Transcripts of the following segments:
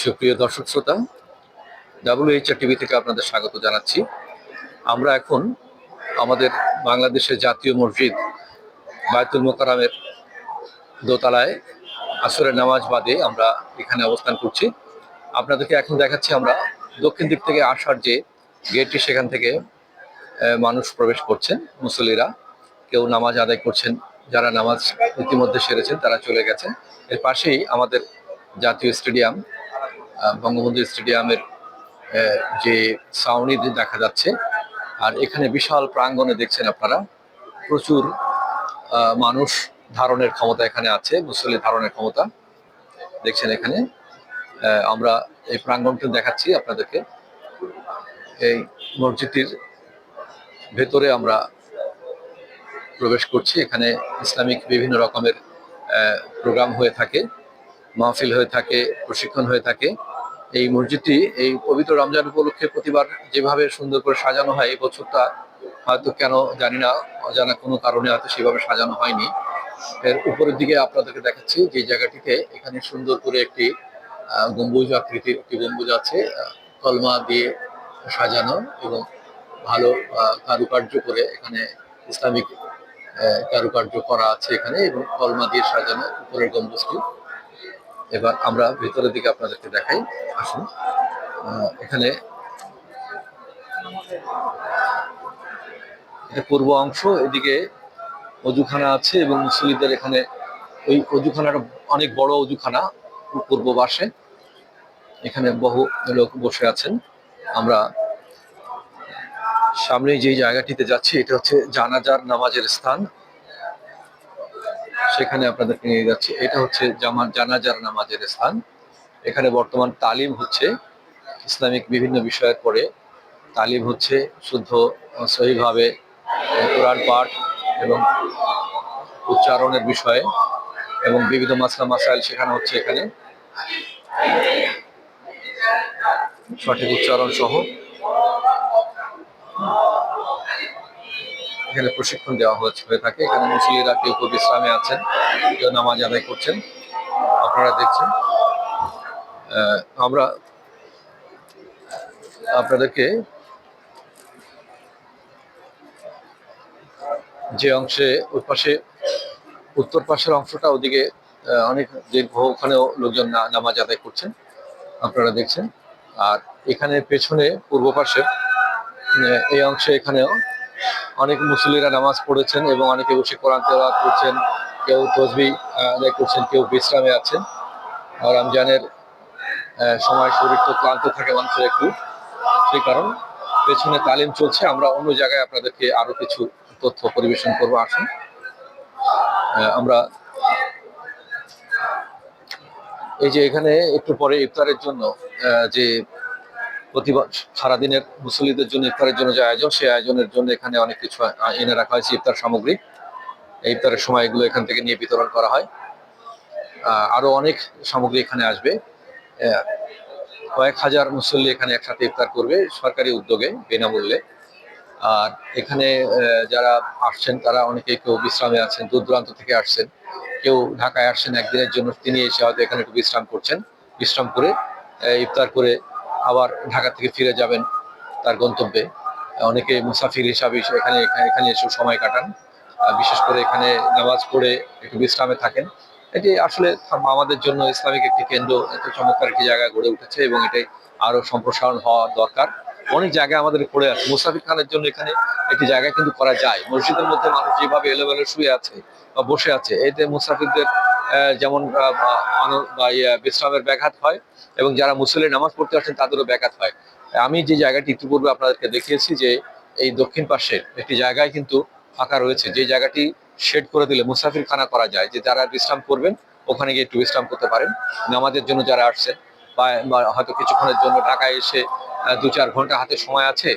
সুপ্রিয় দর্শক শ্রোতা ডাব্লিউএইচআর টিভি থেকে আপনাদের স্বাগত জানাচ্ছি। আমরা এখন আমাদের বাংলাদেশের জাতীয় মসজিদ বায়তুল মোকারামের দোতলায় আসরের নামাজ বাদে আমরা এখানে অবস্থান করছি। আপনাদেরকে এখন দেখাচ্ছি আমরা দক্ষিণ দিক থেকে আসার যে গেটটি, সেখান থেকে মানুষ প্রবেশ করছেন, মুসল্লিরা। কেউ নামাজ আদায় করছেন, যারা নামাজ ইতিমধ্যে সেরেছেন, তারা চলে গেছেন। এর পাশেই আমাদের জাতীয় স্টেডিয়াম বঙ্গবন্ধু স্টেডিয়ামের যে ছাউনি দেখা যাচ্ছে, আর এখানে বিশাল প্রাঙ্গণে দেখছেন আপনারা, প্রচুর মানুষ ধারণের ক্ষমতা এখানে আছে, মুসল্লি ধারণের ক্ষমতা দেখছেন এখানে। আমরা এই প্রাঙ্গণটা দেখাচ্ছি আপনাদেরকে। এই মসজিদটির ভেতরে আমরা প্রবেশ করছি। এখানে ইসলামিক বিভিন্ন রকমের প্রোগ্রাম হয়ে থাকে, মাহফিল হয়ে থাকে, প্রশিক্ষণ হয়ে থাকে। এই মসজিদটি, এই পবিত্র রমজান উপলক্ষে প্রতিবার যেভাবে সুন্দর করে সাজানো হয় এই বছরটা হয়তো কেন জানি না, অজানা কোনো কারণে হয়তো সেভাবে সাজানো হয়নি। এর উপরের দিকে আপনাদেরকে দেখাচ্ছি যে জায়গাটিতে এখানে সুন্দর করে একটি গম্বুজ আকৃতির একটি গম্বুজ আছে কলমা দিয়ে সাজানো এবং ভালো কারুকার্য করে এখানে ইসলামিক কারুকার্য করা আছে এখানে এবং কলমা দিয়ে সাজানো উপরের গম্বুজটি। এবার আমরা ভেতরের দিকে আপনাদেরকে দেখাই। আসুন। এখানে এটা পূর্ব অংশ, এদিকে অজুখানা আছে এবং মুসলিদের এখানে ওই অজুখানাটা অনেক বড় অজুখানা পূর্ব পাশে। এখানে বহু লোক বসে আছেন। আমরা সামনে যে জায়গাটিতে যাচ্ছি, এটা হচ্ছে জানাজার নামাজের স্থান। সেখানে আপনাদেরকে নিয়ে যাচ্ছি। এটা হচ্ছে জামার জানাজার নামাজের স্থান। এখানে বর্তমান তালিম হচ্ছে ইসলামিক বিভিন্ন বিষয়ের পরে। তালিম হচ্ছে শুদ্ধ, সহিভাবে, কোরআন পাঠ এবং উচ্চারণের বিষয়ে এবং বিবিধ মাসলা মাসাইল শেখানো হচ্ছে এখানে। সঠিক উচ্চারণ সহ এখানে প্রশিক্ষণ দেওয়া হয়ে থাকে। এখানে মুসলিরা কেউ কেউ বিশ্রামে আছেন, কেউ নামাজ আদায় করছেন। আপনারা দেখছেন। আমরা আপনাদেরকে যে অংশে ওই পাশে, উত্তর পাশের অংশটা ওদিকে অনেক দীর্ঘ, ওখানেও লোকজন নামাজ আদায় করছেন। আপনারা দেখছেন। আর এখানে পেছনে, পূর্ব পাশে এই অংশে এখানেও অনেক মুসল্লিরা নামাজ পড়েছেন এবং অনেকে বসে কোরআন তেলাওয়াত করছেন, কেউ তসবি আদায় করছেন, কেউ বিশ্রামে আছেন। রমজানের সময় শরীর তো ক্লান্ত থাকে মানুষের একটু। সেই কারণ পেছনে তালিম চলছে, আমরা অন্য জায়গায় আপনাদেরকে আরও কিছু তথ্য পরিবেশন করব, আসুন। আমরা এই যে এখানে একটু পরে ইফতারের জন্য যে সারাদিনের মুসল্লিদের জন্য ইফতারের জন্য যে আয়োজন সেই আয়োজনের জন্য এখানে অনেক কিছু এনে রাখা হয়েছে ইফতার সামগ্রী। ইফতারের সময় এগুলো এখান থেকে নিয়ে বিতরণ করা হয়। আহ, আরও অনেক সামগ্রী এখানে আসবে। কয়েক হাজার মুসল্লি এখানে একসাথে ইফতার করবে সরকারি উদ্যোগে বিনামূল্যে। আর এখানে যারা আসছেন তারা অনেকে কেউ বিশ্রামে আছেন দূর দূরান্ত থেকে আসছেন। কেউ ঢাকায় আসছেন একদিনের জন্য তিনি এসে হয়তো এখানে একটু বিশ্রাম করছেন। বিশ্রাম করে ইফতার করে আবার ঢাকা থেকে ফিরে যাবেন তার গন্তব্যে। অনেকে মুসাফির হিসাবে এখানে এখানে এসে সময় কাটান। বিশেষ করে এখানে নামাজ পড়ে একটু বিশ্রামে থাকেন। এটি আসলে আমাদের জন্য ইসলামিক একটি কেন্দ্র, এত চমৎকার একটি জায়গা গড়ে উঠেছে এবং এটাই আরও সম্প্রসারণ হওয়া দরকার। অনেক জায়গায় আমাদের পড়ে আছে। মুসাফির খানের জন্য এখানে একটি জায়গা কিন্তু করা যায়। মসজিদের মধ্যে মানুষ যেভাবে এলোমেলো শুয়ে আছে বা বসে আছে, এতে মুসাফিরদের যেমন ইয়ে, বিশ্রামের ব্যাঘাত হয় এবং যারা মুসলিম নামাজ পড়তে আসেন তাদেরও ব্যাঘাত হয়। আমি যে জায়গাটি ইতিপূর্বে আপনাদেরকে দেখিয়েছি যে এই দক্ষিণ পাশে একটি জায়গায় কিন্তু ফাঁকা রয়েছে। যে জায়গাটি শেড করে দিলে মুসাফির খানা করা যায় যে যারা বিশ্রাম করবেন ওখানে গিয়ে একটু বিশ্রাম করতে পারেন। নামাজের জন্য যারা আসছেন বা হয়তো কিছুক্ষণের জন্য ঢাকায় এসে দু চার ঘণ্টা হাতে সময় আছে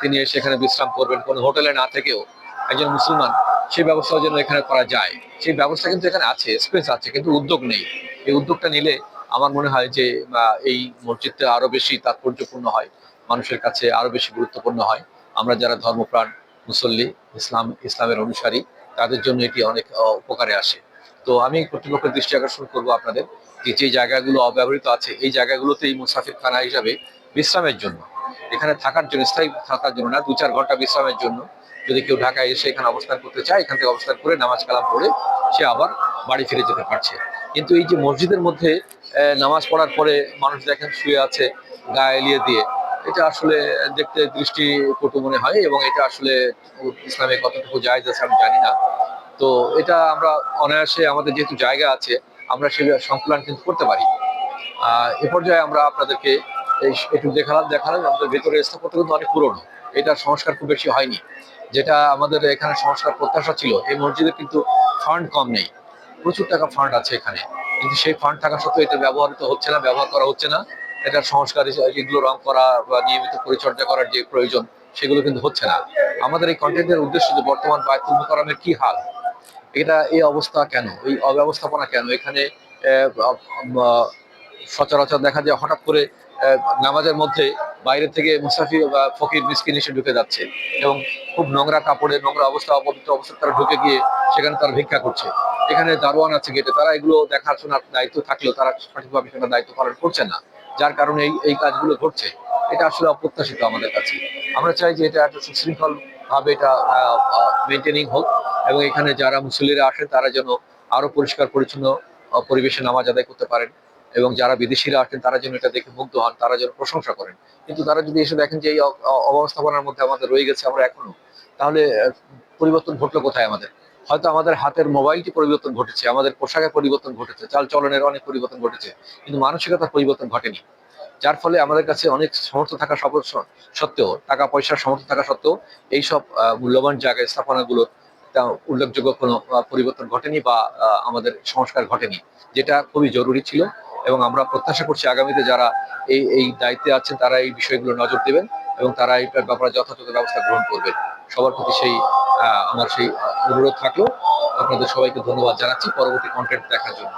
তিনি এসে এখানে বিশ্রাম করবেন। কোনো হোটেলে না থেকেও একজন মুসলমান সেই ব্যবস্থাও যেন এখানে করা যায়। সেই ব্যবস্থা কিন্তু এখানে আছে স্পেস আছে, কিন্তু উদ্যোগ নেই। এই উদ্যোগটা নিলে আমার মনে হয় যে এই মসজিদটা আরও বেশি তাৎপর্যপূর্ণ হয়, মানুষের কাছে আরও বেশি গুরুত্বপূর্ণ হয়। আমরা যারা ধর্মপ্রাণ, মুসল্লি, ইসলাম, ইসলামের অনুসারী, তাদের জন্য এটি অনেক উপকারে আসে। তো আমি কর্তৃপক্ষের দৃষ্টি আকর্ষণ করব আপনাদের যে যে জায়গাগুলো অব্যবহৃত আছে, এই জায়গাগুলোতেই মুসাফির খানা হিসাবে বিশ্রামের জন্য। এখানে থাকার জন্য, স্থায়ী থাকার জন্য না দু চার ঘণ্টা বিশ্রামের জন্য যদি কেউ ঢাকায় এসে এখানে অবস্থান করতে চায়, এখান থেকে অবস্থান করে নামাজ কালাম পড়ে সে আবার বাড়ি ফিরে যেতে পারছে। কিন্তু এই যে মসজিদের মধ্যে নামাজ পড়ার পরে মানুষ দেখেন শুয়ে আছে, গা এলিয়ে দিয়ে, এটা আসলে দেখতে দৃষ্টি কটু মনে হয় এবং এটা আসলে ইসলামে কতটুকু জায়জ আছে আমি জানি না। তো এটা আমরা অনায়াসে আমাদের যেহেতু জায়গা আছে, আমরা সে সংকুলন কিন্তু করতে পারি। এ পর্যায়ে আমরা আপনাদেরকে একটু দেখালাম দেখালাম, আমাদের ভেতরে স্থাপত্য কিন্তু অনেক পুরনো। এটার সংস্কার খুব বেশি হয়নি। যেটা আমাদের এখানে সংস্কার প্রত্যাশা ছিল, এই মসজিদে কিন্তু ফান্ড কম নেই। প্রচুর টাকা ফান্ড আছে এখানে। কিন্তু সেই ফান্ড থাকা সত্ত্বেও এটা ব্যবহৃত হচ্ছে না, ব্যবহার করা হচ্ছে না। এটা সংস্কার এগুলো রং করা বা নিয়মিত পরিচর্যা করার যে প্রয়োজন, সেগুলো কিন্তু হচ্ছে না। আমাদের এই কন্টেন্টের উদ্দেশ্য যে বর্তমান বায়তুল কি হাল? এটা, এই অবস্থা কেন? এই অব্যবস্থাপনা কেন? এখানে সচরাচর দেখা যায় হঠাৎ করে নামাজের মধ্যে বাইরে থেকে মুসাফির বা ফকির, মিসকিন এসে ঢুকে যাচ্ছে এবং খুব নোংরা কাপড়ে, নোংরা অবস্থা, অপবিত্র অবস্থা তারা ঢুকে গিয়ে সেখানে তারা ভিক্ষা করছে। এখানে দারোয়ান আছে গেটে তারা এগুলো দেখাশোনার দায়িত্ব থাকলেও তারা সঠিকভাবে সেটা দায়িত্ব পালন করছে না, যার কারণে এই এই কাজগুলো ঘটছে। এটা আসলে অপ্রত্যাশিত আমাদের কাছে। আমরা চাই যে এটা একটা সুশৃঙ্খল ভাবে এটা মেনটেনিং হোক এবং এখানে যারা মুসল্লিরা আসেন তারা যেন আরও পরিষ্কার, পরিচ্ছন্ন পরিবেশে নামাজ আদায় করতে পারেন। এবং যারা বিদেশিরা আসেন, তারা যেন এটা দেখে মুগ্ধ হন, তারা যেন প্রশংসা করেন। কিন্তু তারা যদি এসে দেখেন যে এই অবস্থাপনার মধ্যে আমাদের রয়ে গেছে, আমরা এখনও, তাহলে পরিবর্তন ঘটলো কোথায় আমাদের? হয়তো আমাদের হাতের মোবাইলটি পরিবর্তন ঘটেছে, আমাদের পোশাকের পরিবর্তন ঘটেছে চাল চলনের অনেক পরিবর্তন ঘটেছে, কিন্তু মানসিকতার পরিবর্তন ঘটেনি। যার ফলে আমাদের কাছে অনেক সমর্থ থাকা সত্ত্বেও, টাকা, পয়সার সমর্থ থাকা সত্ত্বেও, এইসব মূল্যবান জায়গায় স্থাপনাগুলো তা উল্লেখযোগ্য কোনো পরিবর্তন ঘটেনি বা আমাদের সংস্কার ঘটেনি, যেটা খুবই জরুরি ছিল। এবং আমরা প্রত্যাশা করছি আগামীতে যারা এই এই দায়িত্বে আছেন, তারা এই বিষয়গুলো নজর দেবেন এবং তারা এই ব্যাপারে যথাযথ ব্যবস্থা গ্রহণ করবেন। সবার প্রতি সেই আমার সেই অনুরোধ থাকল। আপনাদের সবাইকে ধন্যবাদ জানাচ্ছি। পরবর্তী কন্টেন্ট দেখার জন্য।